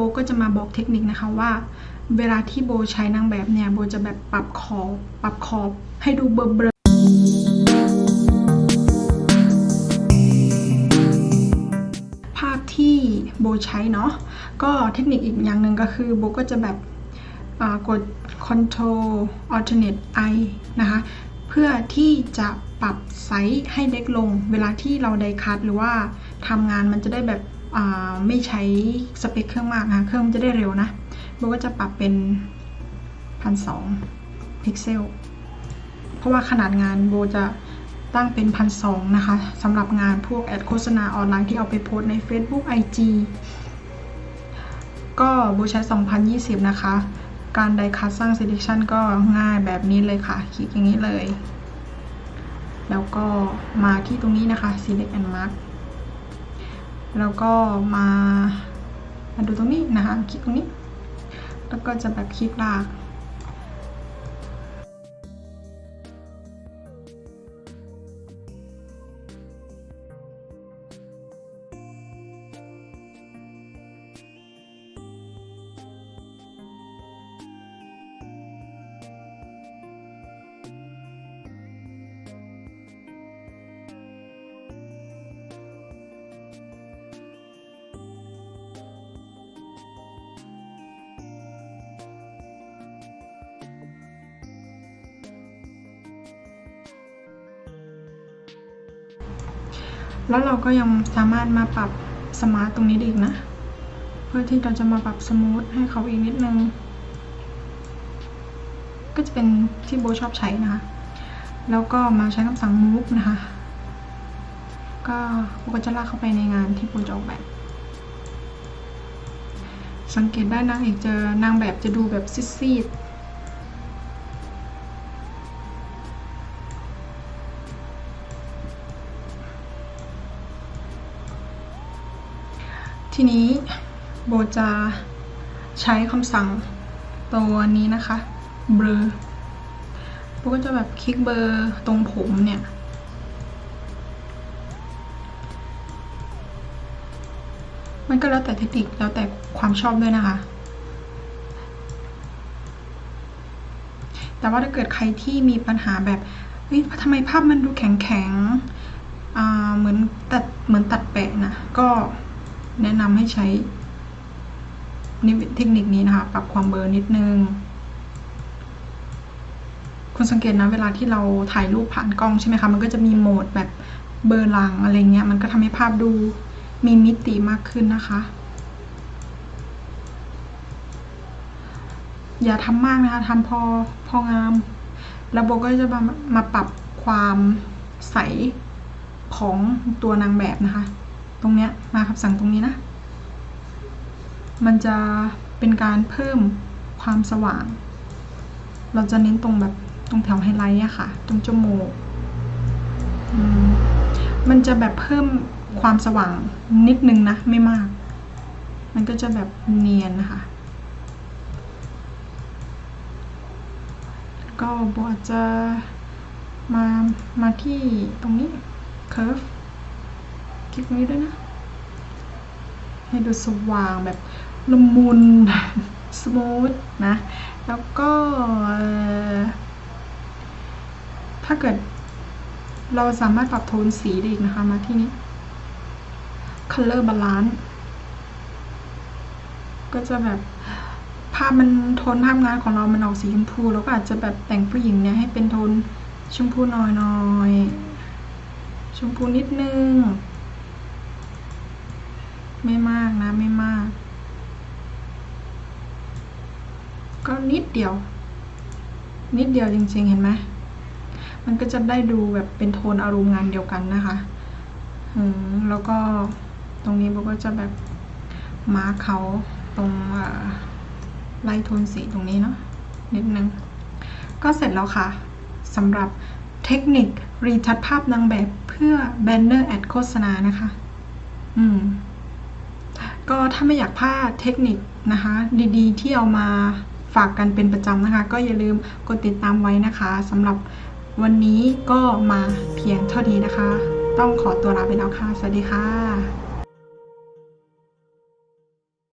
โบก็จะมาบอกเทคนิคนะคะว่า เวลาที่โบใช้นางแบบเนี่ยโบจะแบบปรับขอบปรับขอบให้ดูเบลอเบลภาพที่โบใช้เนาะก็เทคนิคอีกอย่างหนึ่งก็คือโบก็จะแบบกด Control Alternate I นะคะเพื่อที่จะปรับไซส์ให้เล็กลง เวลาที่เราไดคัตหรือว่าทำงานมันจะได้แบบ ไม่ใช้สเปคเครื่องมากนะเครื่องมันจะได้เร็วนะโบก็จะปรับเป็นพันสองพิกเซลเพราะว่าขนาดงานโบจะตั้งเป็นพันสองนะคะสำหรับงานพวกแอดโฆษณาออนไลน์ที่เอาไปโพสใน Facebook IG ก็โบใช้ 2020 นะคะ การไดคัสสร้าง selection ก็ง่ายแบบนี้เลยค่ะ คลิกอย่างนี้เลย แล้วก็มาที่ตรงนี้นะคะ select and mark แล้วก็มามาดูตรงนี้นะคะ คลิกตรงนี้ แล้วก็จะแบบคลิกลาก แล้วเราก็ยังสามารถมาปรับสมาร์ทตรงนี้อีกนะ เพื่อที่เราจะมาปรับสมูทให้เขาอีกนิดนึง ก็จะเป็นที่โบชอบใช้นะคะ แล้วก็มาใช้คำสั่ง move นะคะ ก็โบก็จะลากเข้าไปในงานที่โบจะออกแบบ สังเกตได้นางเอกเจอนางแบบจะดูแบบซีดๆ ทีนี้โบจะใช้คำสั่งตัวนี้นะคะเบลอโบก็จะแบบคลิกเบอร์ตรงผมเนี่ยมันก็แล้วแต่เทคนิคแล้วแต่ความชอบด้วยนะคะ แต่ว่าถ้าเกิดใครที่มีปัญหาแบบเฮ้ยทำไมภาพมันดูแข็งแข็งเหมือนตัดเหมือนตัดแปะนะ ก็ แนะนำให้ใช้เทคนิคนี้นะคะ ปรับความเบอร์นิดนึง คุณสังเกตนะเวลาที่เราถ่ายรูปผ่านกล้องใช่ไหมคะ มันก็จะมีโหมดแบบเบอร์หลังอะไรเงี้ย มันก็ทำให้ภาพดูมีมิติมากขึ้นนะคะ อย่าทำมากนะคะทำพอพองามแล้วโบก็จะมามาปรับความใสของตัวนางแบบนะคะ ตรงเนี้ยมาคำสั่งตรงนี้นะ มันจะเป็นการเพิ่มความสว่าง เราจะเน้นตรงแบบตรงแถวไฮไลท์อะค่ะ ตรงจมูกมันจะแบบเพิ่มความสว่างนิดนึงนะ ไม่มาก มันก็จะแบบเนียนนะคะก็บอจะมามาที่ตรงนี้ curve คลิกนี้ด้วยนะ ให้ดูสว่างแบบละมุนสมูทนะ แล้วก็ถ้าเกิดเราสามารถปรับโทนสีได้อีกนะคะมาที่นี้ color balance ก็จะแบบภาพมันโทนภาพงานของเรามันออกสีชมพูเราก็อาจจะแบบแต่งผู้หญิงเนี่ยให้เป็นโทนชมพูน่อยๆชมพูนิดนึง ไม่มากนะไม่มาก ก็นิดเดียว นิดเดียวจริงๆเห็นไหมมันก็จะได้ดูแบบเป็นโทนอารมณ์งานเดียวกันนะคะอืมแล้วก็ตรงนี้โบก็จะแบบมาเขาตรงไล่โทนสีตรงนี้เนาะนิดนึง ก็เสร็จแล้วค่ะสำหรับเทคนิครีทัชภาพนางแบบเพื่อแบนเนอร์แอดโฆษณานะคะ อืม ก็ถ้าไม่อยากพลาดเทคนิคนะคะ ดีๆ ที่เอามาฝากกันเป็นประจำนะคะ ก็อย่าลืมกดติดตามไว้นะคะสำหรับวันนี้ก็มาเพียงเท่านี้นะคะ ต้องขอตัวลาไปแล้วค่ะ สวัสดีค่ะ